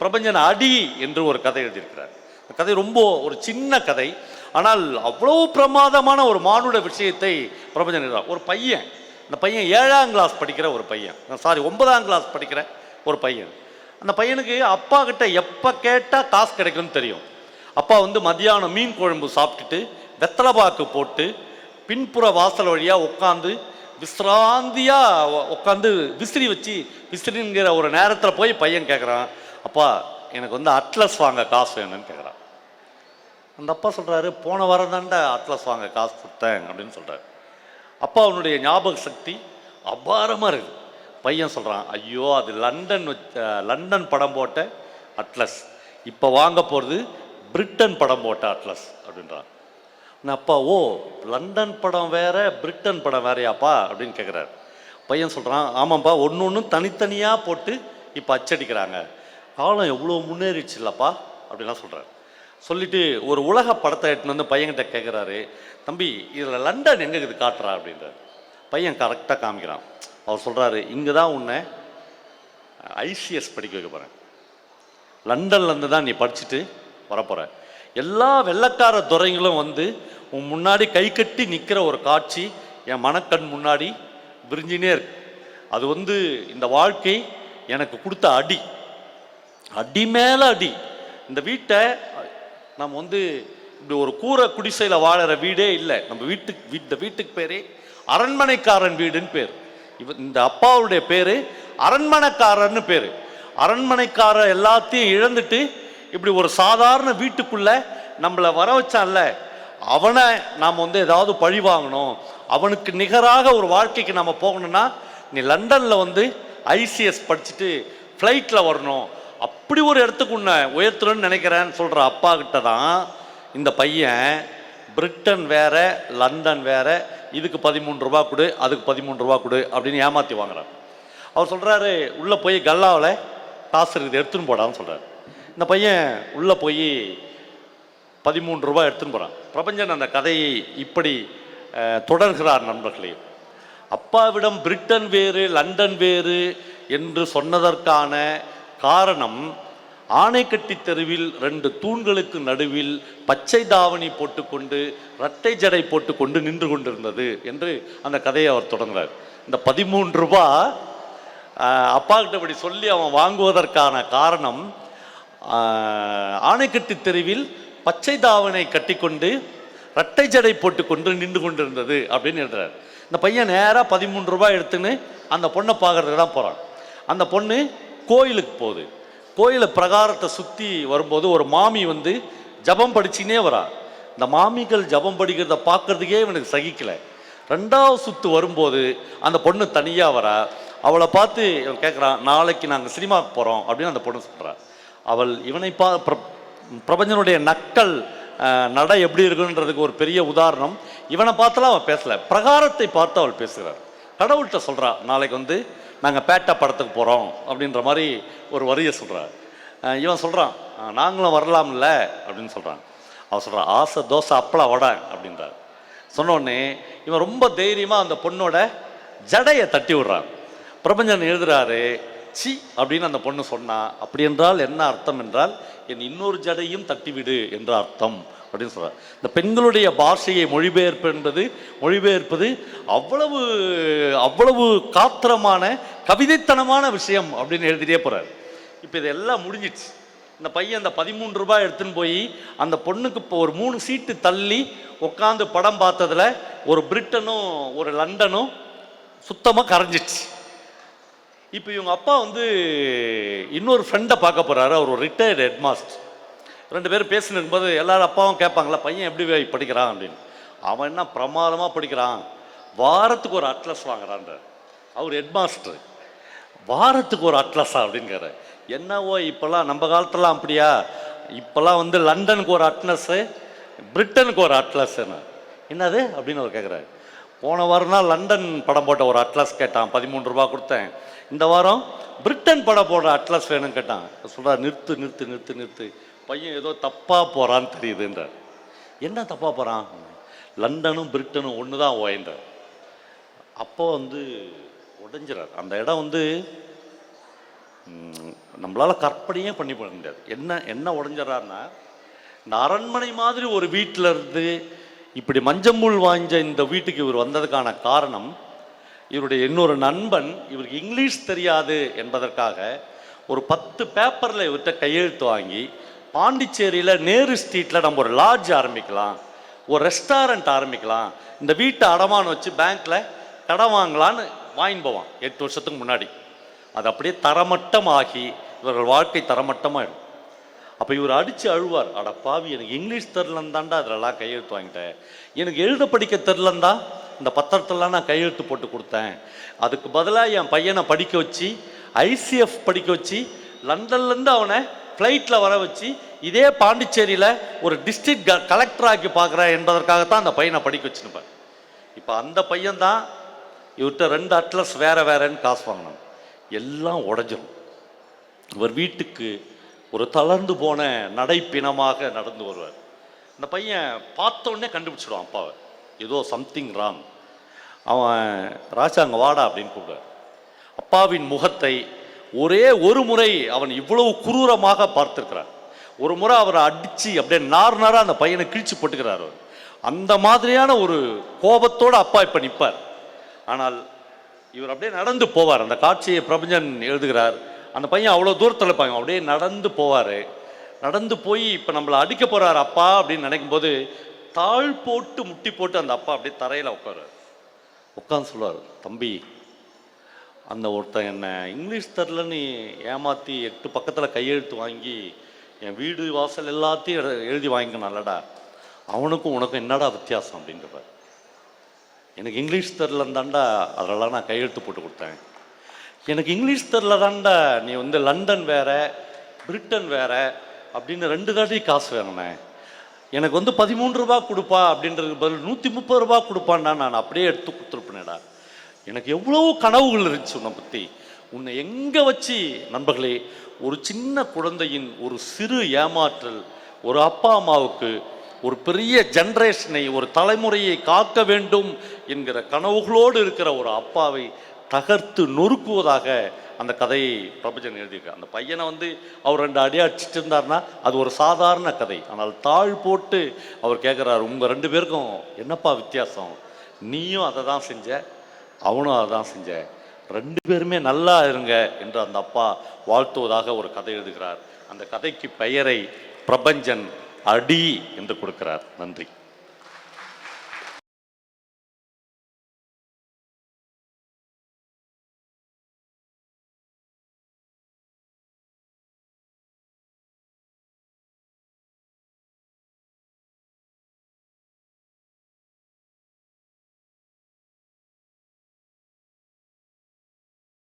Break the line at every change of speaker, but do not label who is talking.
பிரபஞ்சன் அடி என்று ஒரு கதை எழுதியிருக்கிறார். அந்த கதை ரொம்ப ஒரு சின்ன கதை. ஆனால் அவ்வளோ பிரமாதமான ஒரு மானுட விஷயத்தை பிரபஞ்சன் எழுதுறார் ஒரு பையன். அந்த பையன் ஏழாம் கிளாஸ் படிக்கிற ஒரு பையன். சாரி ஒன்பதாம் கிளாஸ் படிக்கிற ஒரு பையன். அந்த பையனுக்கு அப்பா கிட்ட எப்போ கேட்டால் காசு கிடைக்கும்னு தெரியும். அப்பா வந்து மதியானம் மீன் குழம்பு சாப்பிட்டுட்டு வெத்தலை பாக்கு போட்டு பின்புற வாசல் வழியாக உட்காந்து விசிராந்தியாக உட்காந்து விசிறி வச்சு விசிறிங்கிற ஒரு நேரத்தில் போய் பையன் கேட்குறான் அப்பா எனக்கு வந்து அட்லஸ் வாங்க காசு வேணும்னு கேட்குறான் அந்த அப்பா சொல்கிறாரு போன வாரம் தாண்டா அட்லஸ் வாங்க காசு கொடுத்தேன் அப்படின்னு சொல்கிறாரு அப்பா அவனுடைய ஞாபக சக்தி அபாரமாக இருக்குது. பையன் சொல்கிறான் ஐயோ அது லண்டன் வச்ச லண்டன் படம் போட்ட அட்லஸ். இப்போ வாங்க போகிறது பிரிட்டன் படம் போட்ட அட்லஸ் அப்படின்றான். நான் அப்பா ஓ லண்டன் படம் வேற பிரிட்டன் படம் வேறையாப்பா? அப்படின்னு கேட்குறாரு பையன் சொல்கிறான் ஆமாம்ப்பா ஒன்று ஒன்று தனித்தனியாக போட்டு இப்போ அச்சடிக்கிறாங்க. காலம் எவ்வளோ முன்னேறிச்சு இல்லைப்பா அப்படின்லாம் சொல்கிறார் சொல்லிட்டு ஒரு உலக படத்தை எடுத்துன்னு வந்து பையன்கிட்ட கேட்குறாரு தம்பி இதில் லண்டன் எங்கே இது காட்டுறா அப்படின்றார். பையன் கரெக்டாக காமிக்கிறான். அவர் சொல்கிறாரு இங்கே தான் உன்னை ஐசிஎஸ் படிக்க வைக்க போகிறேன் லண்டன்லேருந்து தான் நீ படிச்சுட்டு வரப்போகிற எல்லா வெள்ளக்கார துறைங்களும் வந்து உன் முன்னாடி கை கட்டி நிற்கிற ஒரு காட்சி என் மனக்கண் முன்னாடி விரிஞ்சினே இருக்கு. அது வந்து இந்த வாழ்க்கை எனக்கு கொடுத்த அடி. அடி மேல அடி. இந்த வீட்டை நம்ம வந்து இப்படி ஒரு கூரை குடிசையில் வாழற வீடே இல்லை. நம்ம வீட்டுக்கு இந்த வீட்டுக்கு பேரே அரண்மனைக்காரன் வீடுன்னு பேர். இவ இந்த அப்பாவுடைய பேரு அரண்மனைக்காரன்னு பேர். அரண்மனைக்காரர் எல்லாத்தையும் இழந்துட்டு இப்படி ஒரு சாதாரண வீட்டுக்குள்ள நம்மளை வர வச்சான்ல அவனை நாம் வந்து ஏதாவது பழி வாங்கணும். அவனுக்கு நிகராக ஒரு வாழ்க்கைக்கு நம்ம போகணும்னா நீ லண்டனில் வந்து ஐசிஎஸ் படிச்சுட்டு ஃப்ளைட்டில் வரணும். அப்படி ஒரு இடத்துக்கு உன்னை உயர்த்தணும்னு நினைக்கிறேன்னு சொல்கிற அப்பா கிட்ட தான் இந்த பையன் பிரிட்டன் வேற லண்டன் வேற இதுக்கு பதிமூணு ரூபா கொடு அதுக்கு பதிமூணு ரூபா கொடு அப்படின்னு ஏமாற்றி வாங்குறான். அவர் சொல்கிறாரு உள்ளே போய் கல்லாவில் காசு இருக்குது எடுத்துன்னு போடான்னு சொல்கிறார் இந்த பையன் உள்ளே போய் பதிமூன்று ரூபாய் எடுத்துன்னு போகிறான் பிரபஞ்சன் அந்த கதையை இப்படி தொடர்கிறார் நண்பர்களே. அப்பாவிடம் பிரிட்டன் வேறு லண்டன் வேறு என்று சொன்னதற்கான காரணம் ஆனைக்கட்டி தெருவில் ரெண்டு தூண்களுக்கு நடுவில் பச்சை தாவணி போட்டுக்கொண்டு இரட்டை ஜடை போட்டுக்கொண்டு நின்று கொண்டிருந்தது என்று அந்த கதையை அவர் தொடங்குறார் இந்த பதிமூன்று ரூபாய் ஆஹ் அப்பா இப்படி சொல்லி அவன் வாங்குவதற்கான காரணம் ஆணைக்கட்டி ஆனைக்கட்டி தெருவில் பச்சை தாவணை கட்டிக்கொண்டு இரட்டை ஜடை போட்டுக்கொண்டு நின்று கொண்டிருந்தது அப்படின்னு எழுதுறாரு. இந்த பையன் நேராக பதிமூன்று ரூபாய் எடுத்துன்னு அந்த பொண்ணை பார்க்கறதுக்கு தான் போகிறான் அந்த பொண்ணு கோயிலுக்கு போகுது. கோயில பிரகாரத்தை சுற்றி வரும்போது ஒரு மாமி வந்து ஜபம் படிச்சுனே வரா. இந்த மாமிகள் ஜபம் படிக்கிறத பார்க்கறதுக்கே இவனுக்கு சகிக்கலை. ரெண்டாவது சுற்று வரும்போது அந்த பொண்ணு தனியாக வரா. அவளை பார்த்து இவன் கேட்குறான் நாளைக்கு நாங்கள் சினிமாவுக்கு போகிறோம் அப்படின்னு அந்த பொண்ணு சொல்கிறாள் அவள் இவனை பா பிரபஞ்சனுடைய நக்கல் நடை எப்படி இருக்குன்றதுக்கு ஒரு பெரிய உதாரணம். இவனை பார்த்துலாம் அவன் பேசலை. பிரகாரத்தை பார்த்து அவள் பேசுகிறார் கடவுள்கிட்ட சொல்கிறாள் நாளைக்கு வந்து நாங்கள் பேட்டா படத்துக்கு போகிறோம் அப்படின்ற மாதிரி ஒரு வரியை சொல்கிறார் இவன் சொல்கிறான் நாங்களும் வரலாம்ல அப்படின்னு சொல்கிறான் அவன் சொல்கிறான் ஆசை தோசை அப்பளம் வடை அப்படின்றார். சொன்னோடனே இவன் ரொம்ப தைரியமாக அந்த பொண்ணோட ஜடையை தட்டி விடுறான். பிரபஞ்சன் எழுதுறாரு சி அப்படின்னு அந்த பொண்ணு சொன்னா அப்படி என்றால் என்ன அர்த்தம் என்றால் என் இன்னொரு ஜடையும் தட்டிவிடு என்ற அர்த்தம். அப்படின்னு சொல்கிறார் இந்த பெண்களுடைய பாஷையை மொழிபெயர்ப்பு என்பது மொழிபெயர்ப்பது அவ்வளவு அவ்வளவு காத்திரமான கவிதைத்தனமான விஷயம் அப்படின்னு எழுதிட்டே போகிறார் இப்போ இதெல்லாம் முடிஞ்சிடுச்சு இந்த பையன் அந்த பதிமூன்று ரூபாய் எடுத்துன்னு போய் அந்த பொண்ணுக்கு இப்போ ஒரு மூணு சீட்டு தள்ளி உட்காந்து படம் பார்த்ததுல ஒரு பிரிட்டனும் ஒரு லண்டனும் சுத்தமாக கரைஞ்சிடுச்சு இப்போ இவங்க அப்பா வந்து இன்னொரு ஃப்ரெண்டை பார்க்க போகிறாரு அவர் ஒரு ரிட்டையர்டு ஹெட்மாஸ்டர் ரெண்டு பேரும் பேசின்னு இருக்கும்போது எல்லாரும் அப்பாவும் கேட்பாங்களா பையன் எப்படி படிக்கிறான் அப்படின்னு. அவன் என்ன பிரமாதமாக படிக்கிறான். வாரத்துக்கு ஒரு அட்லஸ் வாங்குறான்ற. அவர் ஹெட்மாஸ்டர். வாரத்துக்கு ஒரு அட்லஸா? அப்படிங்கிற என்னவோ இப்போல்லாம் நம்ம காலத்துலாம் அப்படியா? இப்போல்லாம் வந்து லண்டனுக்கு ஒரு அட்லஸ்ஸு பிரிட்டனுக்கு ஒரு அட்லஸ்ன்னு. என்னது? அப்படின்னு அவர் கேட்குறாரு. போன வாரம்னா லண்டன் படம் போட்ட ஒரு அட்லஸ் கேட்டான். பதிமூணு ரூபா கொடுத்தேன். இந்த வாரம் பிரிட்டன் படம் போடுற அட்லஸ் வேணும்னு கேட்டான். சொல்கிறார் நிறுத்து நிறுத்து நிறுத்து நிறுத்து. பையன் ஏதோ தப்பாக போகிறான்னு தெரியுதுன்றார். என்ன தப்பாக போகிறான் லண்டனும் பிரிட்டனும் ஒன்று தான் ஓய்ந்தார் அப்போ வந்து உடைஞ்சிறார். அந்த இடம் வந்து நம்மளால் கற்பனையே பண்ணி பண்ண முடியாது. என்ன என்ன உடஞ்சிடறாருன்னா இந்த அரண்மனை மாதிரி ஒரு வீட்டில் இருந்து இப்படி மஞ்சமுள் வாய்ஞ்ச இந்த வீட்டுக்கு இவர் வந்ததுக்கான காரணம் இவருடைய இன்னொரு நண்பன் இவருக்கு இங்கிலீஷ் தெரியாது என்பதற்காக ஒரு பத்து பேப்பரில் இவர்கிட்ட கையெழுத்து வாங்கி பாண்டிச்சேரியில் நேரு ஸ்ட்ரீட்டில் நம்ம ஒரு லாட்ஜ் ஆரம்பிக்கலாம் ஒரு ரெஸ்டாரண்ட் ஆரம்பிக்கலாம். இந்த வீட்டை அடமானம் வச்சு பேங்க்கில் கடன் வாங்கலான்னு வாங்கின்னு போவான் எட்டு வருஷத்துக்கு முன்னாடி. அது அப்படியே தரமட்டமாகி இவர்கள் வாழ்க்கை தரமட்டமாகிடும் அப்போ இவர் அடித்து அழுவார் அட பாவி எனக்கு இங்கிலீஷ் தெரிலந்தாண்டா அதிலலாம் கையெழுத்து வாங்கிட்டேன். எனக்கு எழுத படிக்க தெரிலந்தா இந்த பத்திரத்திலாம் நான் கையெழுத்து போட்டு கொடுத்தேன். அதுக்கு பதிலாக என் பையனை படிக்க வச்சு ஐசிஎஃப் படிக்க வச்சு லண்டன்லேருந்து அவனை ஃப்ளைட்டில் வர வச்சு இதே பாண்டிச்சேரியில் ஒரு டிஸ்ட்ரிக்ட் கலெக்டர் ஆக்கி பார்க்குறேன் என்பதற்காகத்தான் அந்த பையனை படிக்க வச்சுருப்பேன் இப்போ அந்த பையன்தான் இவர்கிட்ட ரெண்டு அட்லஸ் வேறு வேறன்னு காசு வாங்கினோம் எல்லாம் உடஞ்சிரும். இவர் வீட்டுக்கு ஒரு தளர்ந்து போன நடைப்பிணமாக நடந்து வருவார். இந்த பையன் பார்த்த கண்டுபிடிச்சிடுவான் அப்பாவை. ஏதோ சம்திங் ராங் அவன் ராஜா அங்கே வாடா அப்படின்னு கூப்பிடுவார். அப்பாவின் முகத்தை ஒரே ஒரு முறை அவன் இவ்வளவு குரூரமாக பார்த்திருக்கிறான். ஒரு முறை அவரை அடித்து அப்படியே நார் நாராக அந்த பையனை கிழிச்சு போட்டுக்கிறார் அவர். அந்த மாதிரியான ஒரு கோபத்தோடு அப்பா இப்போ நிற்பார் ஆனால் இவர் அப்படியே நடந்து போவார். அந்த காட்சியை பிரபஞ்சன் எழுதுகிறார். அந்த பையன் அவ்வளோ தூரத்தில் இருப்பாங்க அப்படியே நடந்து போவார். நடந்து போய் இப்போ நம்மளை அடிக்க போகிறார் அப்பா அப்படின்னு நினைக்கும் போது தாழ் போட்டு முட்டி போட்டு அந்த அப்பா அப்படியே தரையில் உட்காரு உட்காந்து சொல்லுவார் தம்பி அந்த ஒருத்தன் என்ன இங்கிலீஷ் தெரிலன்னு ஏமாற்றி எட்டு பக்கத்தில் கையெழுத்து வாங்கி என் வீடு வாசல் எல்லாத்தையும் எழுதி வாங்கிக்கணும்லடா அவனுக்கும் உனக்கும் என்னடா வித்தியாசம்? அப்படின்றப்ப எனக்கு இங்கிலீஷ் தெரிலந்தாண்டா அதெல்லாம் நான் கையெழுத்து போட்டு கொடுத்தேன். எனக்கு இங்கிலீஷ் தெரில தாண்டா நீ வந்து லண்டன் வேற பிரிட்டன் வேற அப்படின்னு ரெண்டு தாட்டி காசு வாங்கினேன் எனக்கு வந்து பதிமூன்று ரூபா கொடுப்பா அப்படின்றதுக்கு பதில் நூற்றி முப்பது ரூபா கொடுப்பான்டா நான் அப்படியே எடுத்து கொடுத்துருப்பேனேடா. எனக்கு எவ்வளோ கனவுகள் இருந்துச்சு உன்னை பற்றி உன்னை எங்கே வச்சு நண்பர்களே ஒரு சின்ன குழந்தையின் ஒரு சிறு ஏமாற்றல் ஒரு அப்பா அம்மாவுக்கு ஒரு பெரிய ஜென்ரேஷனை ஒரு தலைமுறையை காக்க வேண்டும் என்கிற கனவுகளோடு இருக்கிற ஒரு அப்பாவை தகர்த்து நொறுக்குவதாக அந்த கதையை பிரபஞ்சன் எழுதியிருக்கார். அந்த பையனை வந்து அவர் ரெண்டு அடி அடிச்சிட்டு இருந்தார்னா அது ஒரு சாதாரண கதை. ஆனால் தாழ் போட்டு அவர் கேட்குறாரு உங்கள் ரெண்டு பேருக்கும் என்னப்பா வித்தியாசம்? நீயும் அதை தான் செஞ்ச அவனும் அதான் செஞ்சேன். செஞ்ச ரெண்டு பேருமே நல்லா இருங்க என்று அந்த அப்பா வாழ்த்துவதாக ஒரு கதை எழுதுகிறார். அந்த கதைக்கு பெயரை பிரபஞ்சன் அடி என்று கொடுக்கிறார். நன்றி.